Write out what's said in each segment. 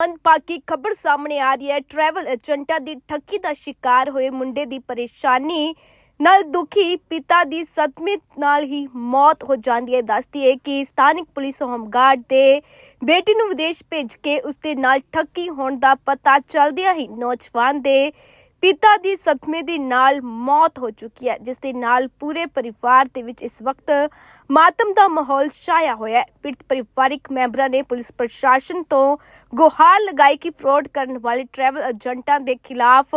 ਮੰਦਭਾਗੀ ਖਬਰ ਸਾਹਮਣੇ ਆ ਰਹੀ ਹੈ। ਟਰੈਵਲ ਏਜੰਟਾਂ ਦੀ ਠੱਗੀ ਦਾ ਸ਼ਿਕਾਰ ਹੋਏ ਮੁੰਡੇ ਦੀ ਪਰੇਸ਼ਾਨੀ ਨਾਲ ਦੁਖੀ ਪਿਤਾ ਦੀ ਸਦਮੇ ਨਾਲ ਹੀ ਮੌਤ ਹੋ ਜਾਂਦੀ ਹੈ। ਦੱਸਦੀ ਹੈ ਕਿ ਸਥਾਨਕ ਪੁਲਿਸ ਹੋਮਗਾਰਡ ਦੇ ਬੇਟੀ ਨੂੰ ਵਿਦੇਸ਼ ਭੇਜ ਕੇ ਉਸ ਦੇ ਨਾਲ ਠੱਗੀ ਹੋਣ ਦਾ ਪਤਾ ਚੱਲਦਿਆਂ ਹੀ ਨੌਜਵਾਨ ਦੇ ਪਿਤਾ ਦੀ ਸਦਮੇ ਦੇ ਨਾਲ ਮੌਤ ਹੋ ਚੁੱਕੀ ਹੈ, ਜਿਸ ਦੇ ਨਾਲ ਪੂਰੇ ਪਰਿਵਾਰ ਦੇ ਵਿੱਚ ਇਸ ਵਕਤ ਮਾਤਮ ਦਾ ਮਾਹੌਲ ਛਾਇਆ ਹੋਇਆ ਹੈ। ਪੀੜਤ ਪਰਿਵਾਰਿਕ ਮੈਂਬਰਾਂ ਨੇ ਪੁਲਿਸ ਪ੍ਰਸ਼ਾਸਨ ਤੋਂ ਗੁਹਾਰ ਲਗਾਈ ਕਿ ਫਰਾਡ ਕਰਨ ਵਾਲੇ ਟਰੈਵਲ ਏਜੰਟਾਂ ਦੇ ਖਿਲਾਫ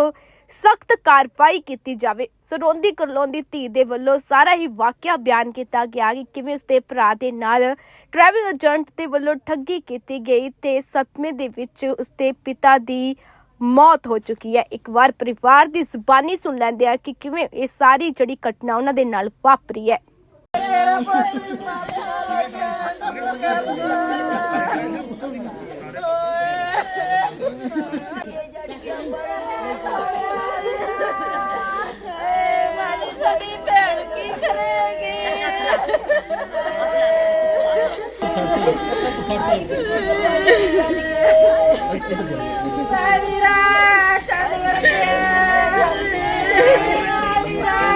ਸਖਤ ਕਾਰਵਾਈ ਕੀਤੀ ਜਾਵੇ। ਸਰੋਂਦੀ ਕਰਲੋਂਦੀ ਧੀ ਦੇ ਵੱਲੋਂ ਸਾਰਾ ਹੀ ਵਾਕਿਆ ਬਿਆਨ ਕੀਤਾ ਗਿਆ ਕਿ ਕਿਵੇਂ ਉਸਦੇ ਭਰਾ ਦੇ ਨਾਲ ਟਰੈਵਲ ਏਜੰਟ ਦੇ ਵੱਲੋਂ ਠੱਗੀ ਕੀਤੀ ਗਈ ਤੇ ਸਤਮੇ ਦੇ ਵਿੱਚ ਉਸਦੇ ਪਿਤਾ ਦੀ ਮੌਤ ਹੋ ਚੁੱਕੀ ਹੈ। ਇੱਕ ਵਾਰ ਪਰਿਵਾਰ ਦੀ ਜ਼ੁਬਾਨੀ ਸੁਣ ਲੈਂਦੇ ਆ ਕਿ ਕਿਵੇਂ ਇਹ ਸਾਰੀ ਜਿਹੜੀ ਘਟਨਾ ਉਹਨਾਂ ਦੇ ਨਾਲ ਵਾਪਰੀ ਹੈ। ਮੇਰਾ ਪੁੱਤ ਵੀ ਮਾਪਿਆਂ ਲੱਗਾ ਮਾਲੀ ਵੀਰਾ ਚੰਦ ਵਰਗੇ ਵੀਰਾ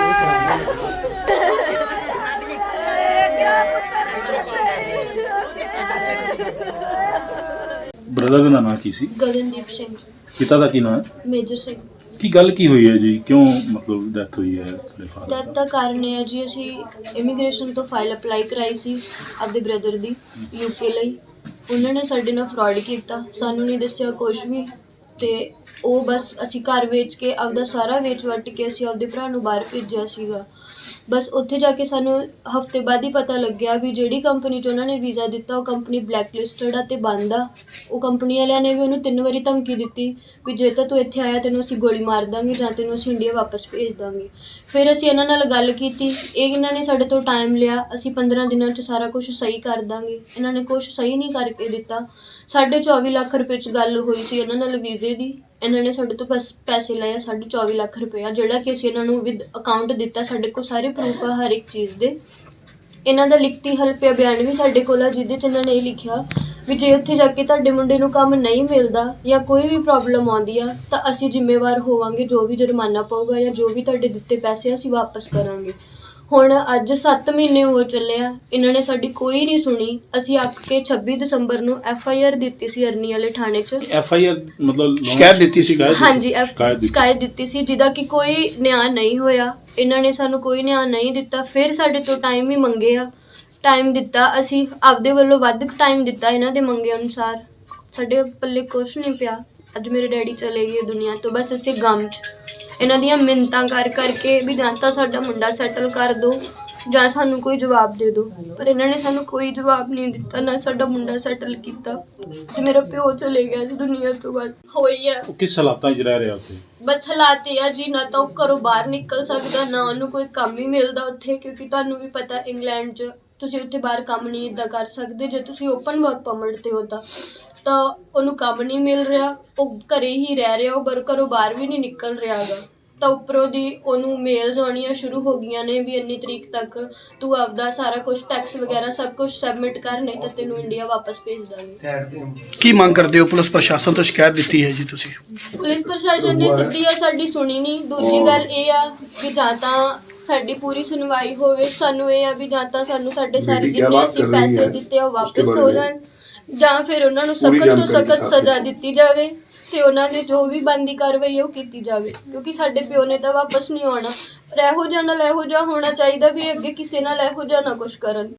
ਪੁੱਤਰ ਬ੍ਰਦਰ ਦਾ ਨਾਂ ਕੀ ਸੀ? ਗਗਨਦੀਪ ਸਿੰਘ। ਪਿਤਾ ਦਾ ਕੀ ਨਾਂ ਹੈ? ਮੇਜਰ ਸਿੰਘ। ਕੀ ਗੱਲ ਕੀ ਹੋਈ ਹੈ ਜੀ? ਕਿਉਂ ਮਤਲਬ ਡੈਥ ਹੋਈ ਹੈ ਤੁਹਾਡੇ ਫਾਦਰ ਡੈਥ ਦਾ? ਕਾਰਨ ਇਹ ਹੈ ਜੀ ਅਸੀਂ ਇਮੀਗ੍ਰੇਸ਼ਨ ਤੋਂ ਫਾਈਲ ਅਪਲਾਈ ਕਰਾਈ ਸੀ ਆਪਦੇ ਬ੍ਰਦਰ ਦੀ ਯੂਕੇ ਲਈ। ਉਹਨਾਂ ਨੇ ਸਾਡੇ ਨਾਲ ਫਰਾਡ ਕੀਤਾ ਸਾਨੂੰ ਨਹੀਂ ਦੱਸਿਆ ਕੁਛ ਵੀ। ਤੇ ਉਹ ਬਸ ਅਸੀਂ ਘਰ ਵੇਚ ਕੇ, ਆਪਦਾ ਸਾਰਾ ਵੇਚ ਵੱਟ ਕੇ ਅਸੀਂ ਆਪਦੇ ਭਰਾ ਨੂੰ ਬਾਹਰ ਭੇਜਿਆ ਸੀਗਾ। ਬਸ ਉੱਥੇ ਜਾ ਕੇ ਸਾਨੂੰ ਹਫ਼ਤੇ ਬਾਅਦ ਹੀ ਪਤਾ ਲੱਗਿਆ ਵੀ ਜਿਹੜੀ ਕੰਪਨੀ 'ਚ ਉਹਨਾਂ ਨੇ ਵੀਜ਼ਾ ਦਿੱਤਾ, ਉਹ ਕੰਪਨੀ ਬਲੈਕ ਲਿਸਟਡ ਆ ਅਤੇ ਬੰਦ ਆ। ਉਹ ਕੰਪਨੀ ਵਾਲਿਆਂ ਨੇ ਵੀ ਉਹਨੂੰ ਤਿੰਨ ਵਾਰੀ ਧਮਕੀ ਦਿੱਤੀ ਵੀ ਜੇ ਤਾਂ ਤੂੰ ਇੱਥੇ ਆਇਆ ਤੈਨੂੰ ਅਸੀਂ ਗੋਲੀ ਮਾਰ ਦਾਂਗੇ ਜਾਂ ਤੈਨੂੰ ਅਸੀਂ ਇੰਡੀਆ ਵਾਪਸ ਭੇਜ ਦਾਂਗੇ। ਫਿਰ ਅਸੀਂ ਇਹਨਾਂ ਨਾਲ ਗੱਲ ਕੀਤੀ, ਇਹ ਇਹਨਾਂ ਨੇ ਸਾਡੇ ਤੋਂ ਟਾਈਮ ਲਿਆ, ਅਸੀਂ 15 ਦਿਨਾਂ 'ਚ ਸਾਰਾ ਕੁਝ ਸਹੀ ਕਰ ਦਾਂਗੇ। ਇਹਨਾਂ ਨੇ ਕੁਝ ਸਹੀ ਨਹੀਂ ਕਰਕੇ ਦਿੱਤਾ। ਸਾਢੇ 24 ਲੱਖ ਰੁਪਏ 'ਚ ਗੱਲ ਹੋਈ ਸੀ, ਇਹਨਾਂ ਨਾਲ ਵੀਜ਼ੇ ਦੀ। ਇਹਨਾਂ ਨੇ ਸਾਡੇ ਤੋਂ ਬਸ ਪੈਸੇ ਲਏ ਆ, ਸਾਢੇ 24 ਲੱਖ ਰੁਪਇਆ, ਜਿਹੜਾ ਕਿ ਅਸੀਂ ਇਹਨਾਂ ਨੂੰ ਵਿਦ ਅਕਾਊਂਟ ਦਿੱਤਾ ਸਾਡੇ ਕੋਲ, ਸਾਰੇ ਪ੍ਰੂਫ ਆ ਹਰ ਇੱਕ ਚੀਜ਼ ਦੇ। ਇਹਨਾਂ ਦਾ ਲਿਖਤੀ ਹਲਫੀਆ ਬਿਆਨ ਵੀ ਸਾਡੇ ਕੋਲ ਆ, ਜਿਹਦੇ 'ਚ ਇਹਨਾਂ ਨੇ ਇਹ ਲਿਖਿਆ ਵੀ ਜੇ ਉੱਥੇ ਜਾ ਕੇ ਤੁਹਾਡੇ ਮੁੰਡੇ ਨੂੰ ਕੰਮ ਨਹੀਂ ਮਿਲਦਾ ਜਾਂ ਕੋਈ ਵੀ ਪ੍ਰੋਬਲਮ ਆਉਂਦੀ ਆ, ਤਾਂ ਅਸੀਂ ਜ਼ਿੰਮੇਵਾਰ ਹੋਵਾਂਗੇ, ਜੋ ਵੀ ਜੁਰਮਾਨਾ ਪਊਗਾ ਜਾਂ ਜੋ ਵੀ ਤੁਹਾਡੇ ਦਿੱਤੇ ਪੈਸੇ ਆ, ਅਸੀਂ ਵਾਪਸ ਕਰਾਂਗੇ। ਹੁਣ ਅੱਜ 7 ਮਹੀਨੇ ਹੋ ਚੱਲੇ ਆ ਇਹਨਾਂ ਨੇ ਸਾਡੀ ਕੋਈ ਨਹੀਂ ਸੁਣੀ। ਅਸੀਂ ਅੱਕ ਕੇ 26 ਦਸੰਬਰ ਨੂੰ ਐਫ ਆਈ ਆਰ ਦਿੱਤੀ ਸੀ ਅਰਨੀ ਵਾਲੇ ਥਾਣੇ 'ਚ। ਐਫ ਆਈ ਆਰ ਮਤਲਬ ਸ਼ਿਕਾਇਤ ਦਿੱਤੀ ਸੀ। ਸ਼ਿਕਾਇਤ ਹਾਂਜੀ ਐਫ ਸ਼ਿਕਾਇਤ ਦਿੱਤੀ। ਸ਼ਿਕਾਇਤ ਦਿੱਤੀ ਸੀ ਜਿਹਦਾ ਕਿ ਕੋਈ ਨਿਆਂ ਨਹੀਂ ਹੋਇਆ। ਇਹਨਾਂ ਨੇ ਸਾਨੂੰ ਕੋਈ ਨਿਆਂ ਨਹੀਂ ਦਿੱਤਾ। ਫਿਰ ਸਾਡੇ ਤੋਂ ਟਾਈਮ ਹੀ ਮੰਗਿਆ ਟਾਈਮ ਦਿੱਤਾ ਅਸੀਂ ਆਪਦੇ ਵੱਲੋਂ ਵੱਧ ਟਾਈਮ ਦਿੱਤਾ ਇਹਨਾਂ ਦੇ ਮੰਗੇ ਅਨੁਸਾਰ। ਸਾਡੇ ਪੱਲੇ ਕੁਛ ਨਹੀਂ ਪਿਆ। ਅੱਜ ਮੇਰੇ ਡੈਡੀ ਚਲੇ ਗਏ ਦੁਨੀਆ ਤੋਂ। ਬਸ ਅਸੀਂ ਗਮ 'ਚ। ਇਹਨਾਂ ਦੀਆਂ ਮਿੰਤਾਂ ਕਰ ਕਰਕੇ ਵੀ ਜਾਂ ਤਾਂ ਸਾਡਾ ਮੁੰਡਾ ਸੈਟਲ ਕਰ ਦਿਓ ਜਾਂ ਸਾਨੂੰ ਕੋਈ ਜਵਾਬ ਦੇ ਦਿਓ ਪਰ ਇਹਨਾਂ ਨੇ ਸਾਨੂੰ ਕੋਈ ਜਵਾਬ ਨਹੀਂ ਦਿੱਤਾ ਨਾ ਸਾਡਾ ਮੁੰਡਾ ਸੈਟਲ ਕੀਤਾ ਤੇ ਮੇਰਾ ਪਿਓ ਚਲੇ ਗਿਆ ਇਸ ਦੁਨੀਆ ਤੋਂ ਬਸ ਹੋਈ ਹੈ ਉਹ ਕਿਸ ਹਾਲਾਤਾਂ 'ਚ ਰਹਿ ਰਿਹਾ ਉੱਥੇ? ਬਸ ਹਾਲਾਤ ਇਹ ਆ ਜੀ ਨਾ ਤਾਂ ਉਹ ਘਰੋਂ ਬਾਹਰ ਨਿਕਲ ਸਕਦਾ ਨਾ ਉਹਨੂੰ ਕੋਈ ਕੰਮ ਹੀ ਮਿਲਦਾ ਉੱਥੇ ਕਿਉਂਕਿ ਤੁਹਾਨੂੰ ਵੀ ਪਤਾ ਇੰਗਲੈਂਡ 'ਚ ਤੁਸੀਂ ਉੱਥੇ ਬਾਹਰ ਕੰਮ ਨਹੀਂ ਇਦਾਂ ਕਰ ਸਕਦੇ ਜੇ ਤੁਸੀਂ ਓਪਨ ਵਰਕ ਪਰਮਿਟ ਤੇ ਹੋ ਤਾਂ। ਤਾਂ ਉਹਨੂੰ ਕੰਮ ਨਹੀਂ ਮਿਲ ਰਿਹਾ ਉਹ ਘਰੇ ਹੀ ਰਹਿ ਰਿਹਾ ਉਹ ਬਰ ਘਰੋਂ ਬਾਹਰ ਵੀ ਨਹੀਂ ਨਿਕਲ ਰਿਹਾਗਾ। ਤਾਂ ਉੱਪਰੋਂ ਦੀ ਉਹਨੂੰ ਮੇਲਸ ਆਉਣੀਆਂ ਸ਼ੁਰੂ ਹੋ ਗਈਆਂ ਨੇ ਵੀ ਇੰਨੀ ਤਰੀਕ ਤੱਕ ਤੂੰ ਆਪਦਾ ਸਾਰਾ ਕੁਝ ਟੈਕਸ ਵਗੈਰਾ ਸਭ ਕੁਝ ਸਬਮਿਟ ਕਰ ਨਹੀਂ ਤਾਂ ਤੈਨੂੰ ਇੰਡੀਆ ਵਾਪਸ ਭੇਜ ਦਾਂਗੇ। ਕੀ ਮੰਗ ਕਰਦੇ ਹੋ ਪੁਲਿਸ ਪ੍ਰਸ਼ਾਸਨ ਤੋਂ ਸ਼ਿਕਾਇਤ ਦਿੱਤੀ ਹੈ ਜੀ ਤੁਸੀਂ? ਪੁਲਿਸ ਪ੍ਰਸ਼ਾਸਨ ਨੇ ਸਿੱਧੀ ਆ ਸਾਡੀ ਸੁਣੀ ਨਹੀਂ। ਦੂਜੀ ਗੱਲ ਇਹ ਆ ਕਿ ਜਾਂ ਤਾਂ ਸਾਡੀ ਪੂਰੀ ਸੁਣਵਾਈ ਹੋਵੇ ਸਾਨੂੰ ਇਹ ਆ ਵੀ ਜਾਂ ਤਾਂ ਸਾਨੂੰ ਸਾਡੇ ਸਾਰੇ ਜਿੰਨੇ ਅਸੀਂ ਪੈਸੇ ਦਿੱਤੇ ਆ ਉਹ ਵਾਪਸ ਹੋ ਜਾਣ। ਜਾਂ ਫਿਰ ਉਹਨਾਂ ਨੂੰ ਸਖਤ ਤੋਂ ਸਖਤ ਸਜ਼ਾ ਦਿੱਤੀ। ਜਾਵੇ ਤੇ ਉਹਨਾਂ ਦੇ ਜੋ ਵੀ ਬੰਦੀ ਕਾਰਵਾਈ ਹੈ ਉਹ ਕੀਤੀ ਜਾਵੇ ਕਿਉਂਕਿ ਸਾਡੇ ਪਿਓ ਨੇ ਤਾਂ ਵਾਪਸ ਨਹੀਂ ਆਉਣਾ। ਪਰ ਇਹੋ ਜਿਹਾ ਨਾਲ ਇਹੋ ਜਿਹਾ ਹੋਣਾ ਚਾਹੀਦਾ ਵੀ ਅੱਗੇ ਕਿਸੇ ਨਾਲ ਇਹੋ ਜਿਹਾ ਨਾ ਕੁਝ ਕਰਨ।